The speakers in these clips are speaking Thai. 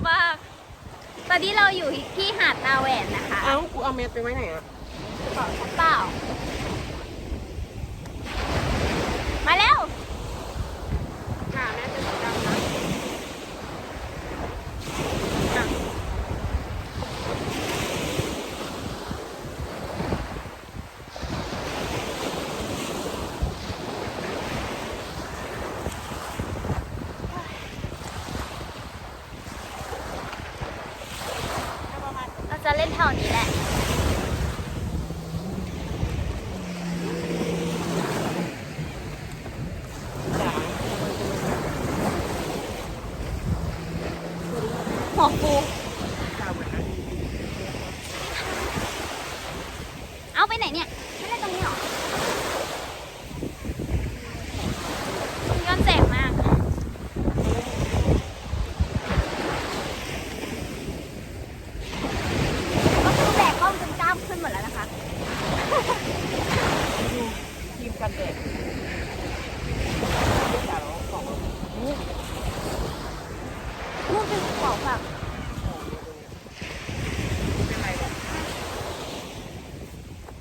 บตามากตอนนี้เราอยู่ที่หาดตาแหวนนะคะเอ้ากูเอาเม็ดไปไว้ไหนอะกระเป๋าฉันเปล่า มาแล้ว ค่ะแม่เป็นสีดำนะ เราจะเล่ นแถวนี้แหละ หัวฟูจ๋าเหมือกันเอาไปไหนเนี่ย ไม่เล่นตรงนี้หรอย้อนแสงมาก ก็คือแบกกล้องจนกล้ามขึ้นหมดแล้วนะคะ ครีมกันแดดจ๋าแล้วของ รูป เป็นของแบบเป็นไรหรอ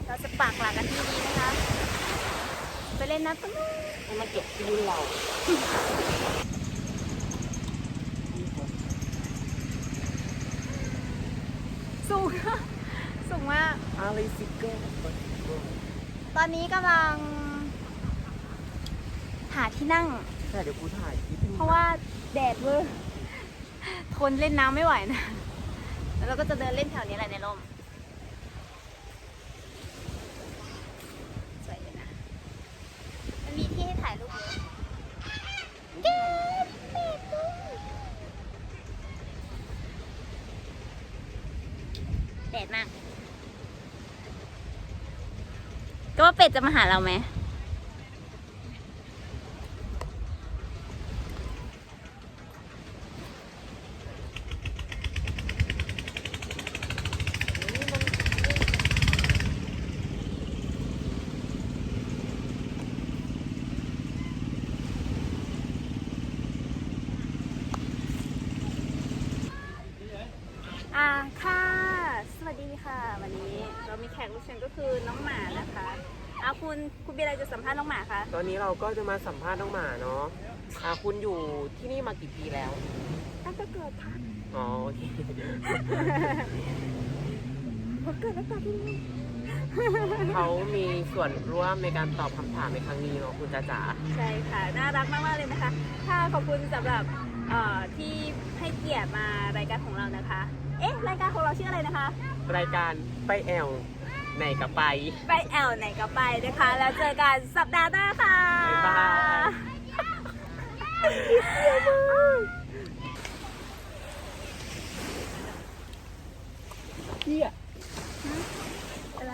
เราจะปากหลักกันที่นี้นะคะ ไปเล่นน้ำตรงนู้นมันมาเก็บที่รุ่นเราสูงสูงมากอะไรซิกเกอร์ตอนนี้กำลัง หาที่นั่งแต่เดี๋ยวกูถ่ายคลิปเพราะว่าแดดเวอร์ ทนเล่นน้ำไม่ไหวนะ แล้วเราก็จะเดินเล่นแถวนี้แหละในร่มสวยเลยนะ มันมีที่ให้ถ่ายรูปเยอะแดดมาก ก็ว่าเป็ดจะมาหาเราไหม อ่าค่ะ สวัสดีค่ะ วันนี้เรามีแขกรับเชิญก็คือน้องหมานะคะอ่าคุณคุณมีอะไรจะสัมภาษณ์น้องหมาคะตอนนี้เราก็จะมาสัมภาษณ์น้องหมาเนาะอ่าคุณอยู่ที่นี่มากี่ปีแล้ว ตั้งแต่เกิดค่ะ อ๋อโอเค ผมเกิดตั้งแต่ที่นี่ เขามีส่วนร่วมในการตอบคำถามในครั้งนี้เนาะคุณจ๋าจ๋าใช่ค่ะ น่ารักมาก ๆ เลยนะคะ ค่ะขอบคุณสำหรับเอ่อที่ให้เกียรติมารายการของเรานะคะ เอ๊ะ รายการของเราชื่ออะไรนะคะ รายการไปแอลในกับไป ไปแอลไหนก็ไปนะคะ แล้วเจอกันสัปดาห์หน้าค่ะบ๊ายบาย เฮีย อะไร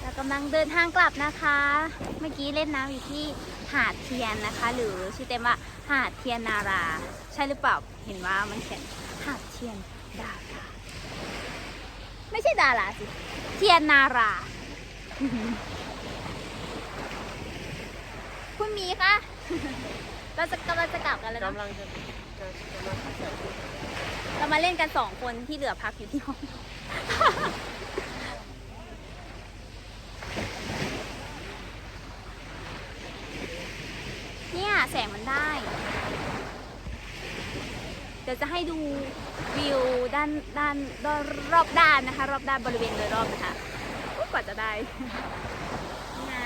เรากำลังเดินทางกลับนะคะ เมื่อกี้เล่นน้ำอยู่ที่หาดเทียนนะคะ หรือชื่อเต็มว่าหาดเทียนนารา ใช่หรือเปล่า เห็นว่ามันเขียนหาดเทียนดารา ไม่ใช่ดาราสิ เทียนนารา คุณหมีคะ เราจะกำลังจะกลับกันแล้วเนอะกำลังจะจะจะมาใส่ชุดเรามาเล่นกันสองคนที่เหลือพักอยู่ที่ห้อง เนี่ย แสงมันได้ เดี๋ยวจะให้ดูวิวด้านด้านรอบรอบด้านนะคะ รอบด้านบริเวณโดยรอบนะคะกว่าจะได้นะ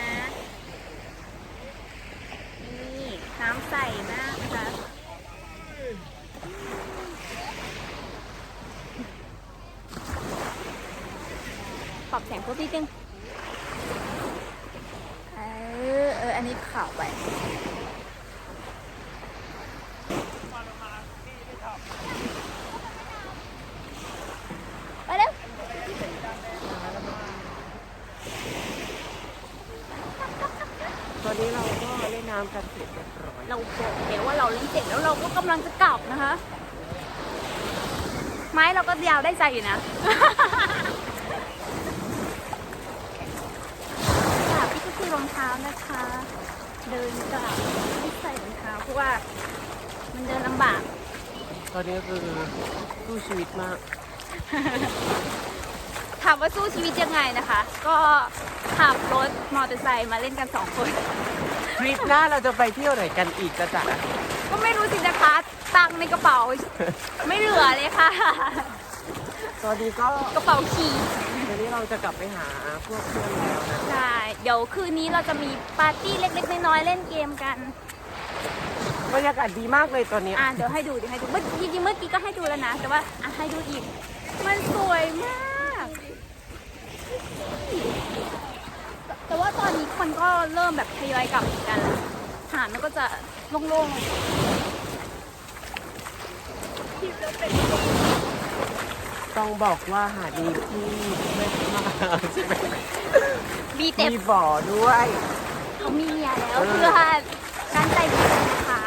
นี่น้ำใสมากนะคะปรับแสงเพิ่มนิดนึงเออเอออันนี้ขาวไปเร็ว ตอนนี้เราก็เล่นน้ำ กันเสร็จเรียบร้อยเราบอกเดี๋ยวว่าเราเล่นเสร็จแล้วเราก็กำลังจะกลับนะคะ ไม้เราก็ยาวได้ใจอยู่นะใช่รองเท้านะคะ เดินกลับไม่ใส่รองเท้าเพราะว่ามันเดินลำบาก ตอนนี้คือสู้ชีวิตมาก ถามว่าสู้ชีวิตยังไงนะคะ ก็ขับรถมอเตอร์ไซค์มาเล่นกันสองคน ทริปหน้าเราจะไปเที่ยวไหนกันอีกจะจ๋าก็ไม่รู้สินะคะ ตังค์ในกระเป๋า ไม่เหลือเลยค่ะ ตอนนี้ก็กระเป๋าขี่ตอนนี้เราจะกลับไปหาพวกเพื่อนแล้วนะใช่เดี๋ยวคืนนี้เราจะมีปาร์ตี้เล็กๆน้อยๆเล่นเกมกันบรรยากาศดีมากเลยตอนนี้อะเดี๋ยวให้ดูเดี๋ยวให้ดูเมื่อจริงๆเมื่อกี้ก็ให้ดูแล้วนะ แต่ว่าอะให้ดูอีก มันสวยมาก แต่ว่าตอน นี้คนก็เริ่มแบบทยอยกลับกันแล้วหาดมันก็จะโล่งต้องบอกว่าหาดนี้ที่ไม่มากใช่ไหมๆมีเต็มมีบ่อด้วย เขามีเมียแล้วเออเพื่อการใจดีนะคะ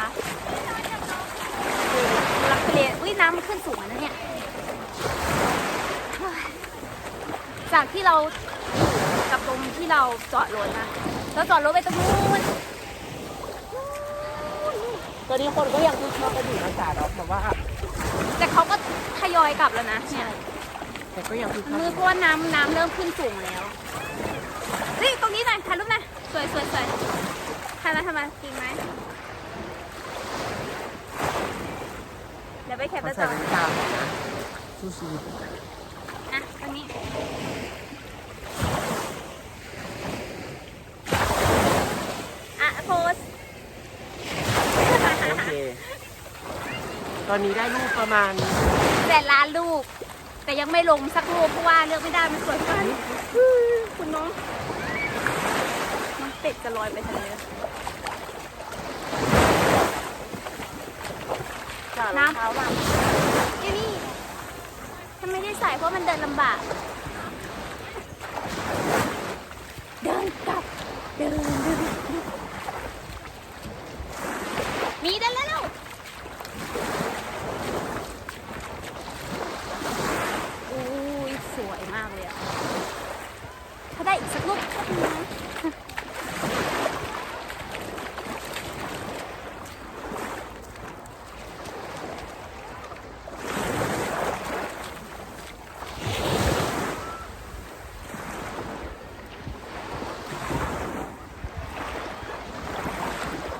รักทะเลอุ้ยน้ำมันขึ้นสูงแล้วนะเนี่ยเฮ้ยจากที่เราอยู่กับตรง ที่เราจอดรถนะเราจอดรถไปตรงนู้นตอนนี้คนก็ยังคึกคักกันอยู่นะจ๋าเนาะแต่ว่าแต่เขาก็ทยอยกลับแล้วนะเนี่ยแต่ก็ยังคึกคักมือเพราะว่าน้ำน้ำเริ่มขึ้นสูงแล้วนี่ตรงนี้หน่อยถ่ายรูปหน่อยสวยสวยสวยถ่ายมาทำไมาจริงไหมเดี๋ยวไปแคปเขาแล้วใส่ต่อนาฬิกาก่อนนะสู้ชีวิตอะตรงนี้ อะโพส โอเค ต อนนี้ได้รูปประมาณแสนล้านลูก แต่ยังไม่ลงสักรูปเพราะว่าเลือกไม่ได้มันสวยเกินคุณน้องน้องเป็ดจะลอยไปทะเลจ๋าน้ำรองเท้าล่ะอยู่นี่ฉันไม่ได้ใส่เพราะมันเดินลำบาก เดินกลับ เดินเดินมีเดินแล้ว อุ้ยสวยมากเลยอะ ถ้าได้อีกสักลูกก็ดีนะพ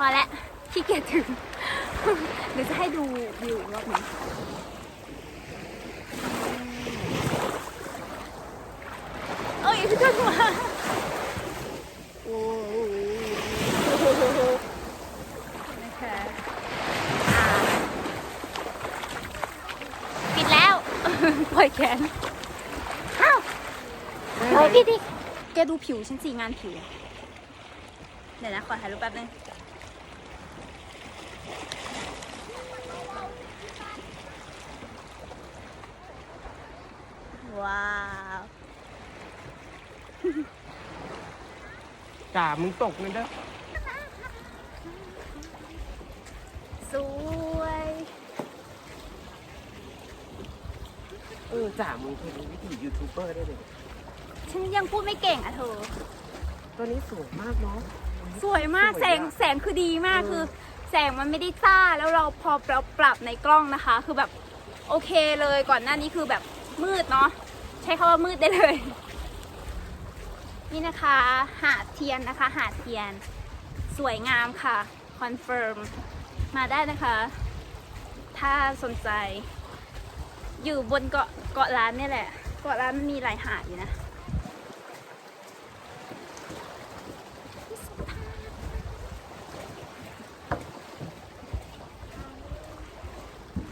อแล้วขี้เกียจถึง เดี๋ยวจะให้ดูวิวรอบนึงเอ้ยพี่ต้นมาโอ้โหนะคะปิดแล้ว ปล่อยแขนอ้าวเฮ้ยพี่ดิแกดูผิวฉันสิงานผิว เดี๋ยวนะขอถ่ายรูปแป๊บนึง ว้าวจ๋ามึงตกเลยเด้อสวยเออจ๋ามึงเคยมีวิธียูทูบเบอร์ได้เลยฉันยังพูดไม่เก่งอะเธอ ตัวนี้สวยมากเนาะ สวยมากสวยแสงอะแสงคือดีมากเออคือ แสงมันไม่ได้จ้าแล้วเราพอเราปรับในกล้องนะคะ คือแบบโอเคเลยก่อนหน้านี้คือแบบมืดเนาะ ใช้คำว่ามืดได้เลย นี่นะคะ หาดเทียนนะคะ หาดเทียน สวยงามค่ะ คอนเฟิร์ม มาได้นะคะ ถ้าสนใจ อยู่บนเกาะเกาะล้านนี่แหละ เกาะล้านมันมีหลายหาดอยู่นะ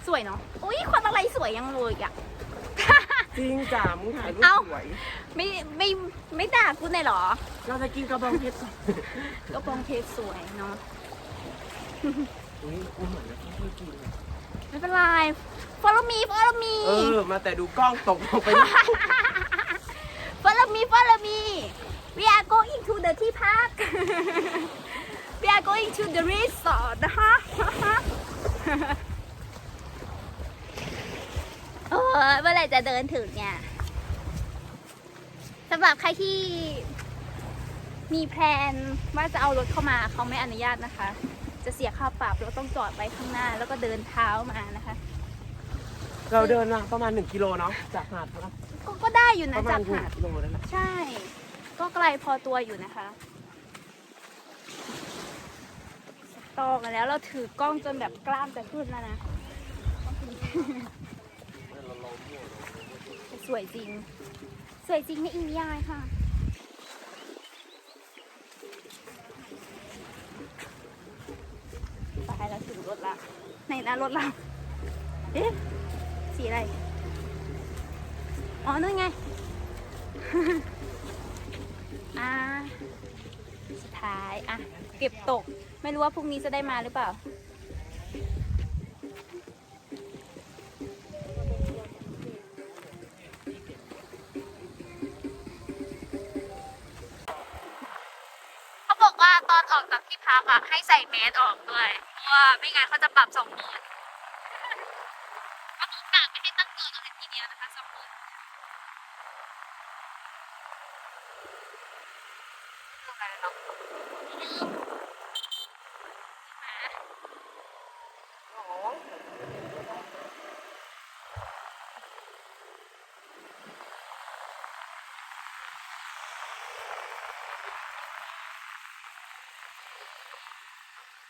สวยเนาะอุ้ยคนอะไรสวยยังเลยอะ จริงจ๋ามึงถ่ายรูปเอ้า สวยไม่ไม่ไม่ด่ากูเลยเหรอ เราจะกินกระบองเพชรก่อนก็ปองเพชรสวยเนาะ อุ้ยกูเหมือนจะไม่ค่อยกินไม่เป็นไร follow me follow me เออ มาแต่ดูกล้องตกลงไปนี่ follow me follow me we are going to the ที่พัก we are going to the resort นะคะ เออเมื่อ ไหร่จะเดินถึงเนี่ยสำหรับใครที่มีแพลนว่าจะเอารถเข้ามาเขาไม่อนุญาตนะคะ จะเสียค่าปรับเราต้องจอดไว้ข้างหน้า แล้วก็เดินเท้ามานะคะ เราเดินมาประมาณ 1 กิโลเนาะจากหาดเท่าไหร่ก็ก็ได้อยู่ปนะระมาจาณกหหาดกิโลนั่นแหละใช่ ก็ไกลพอตัวอยู่นะคะ ต่อกันแล้วเราถือกล้องจนแบบกล้ามจะขึ้นแล้วนะ สวยจริง สวยจริงไม่อินยายค่ะ ไปเราถึงรถละไหนนะรถเรา เอ๊ะ สีอะไร อ๋อนั่นไง อ่า สุดท้าย อะ เก็บตก ไม่รู้ว่าพรุ่งนี้จะได้มาหรือเปล่า อกจากที่พักอะให้ใส่แมสออกด้วยเพราะว่าไม่งั้นเขาจะปรับสองหมื่นก็คือกะไม่ให้ตั้งเกินอะไรทีเดียวนะคะสองหมื่นตรงไหนเนาะ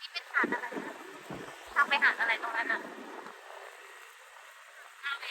นี่ เป็นหาดอะไรนะทางไปหาดอะไรตรงนั้นอะเอาไป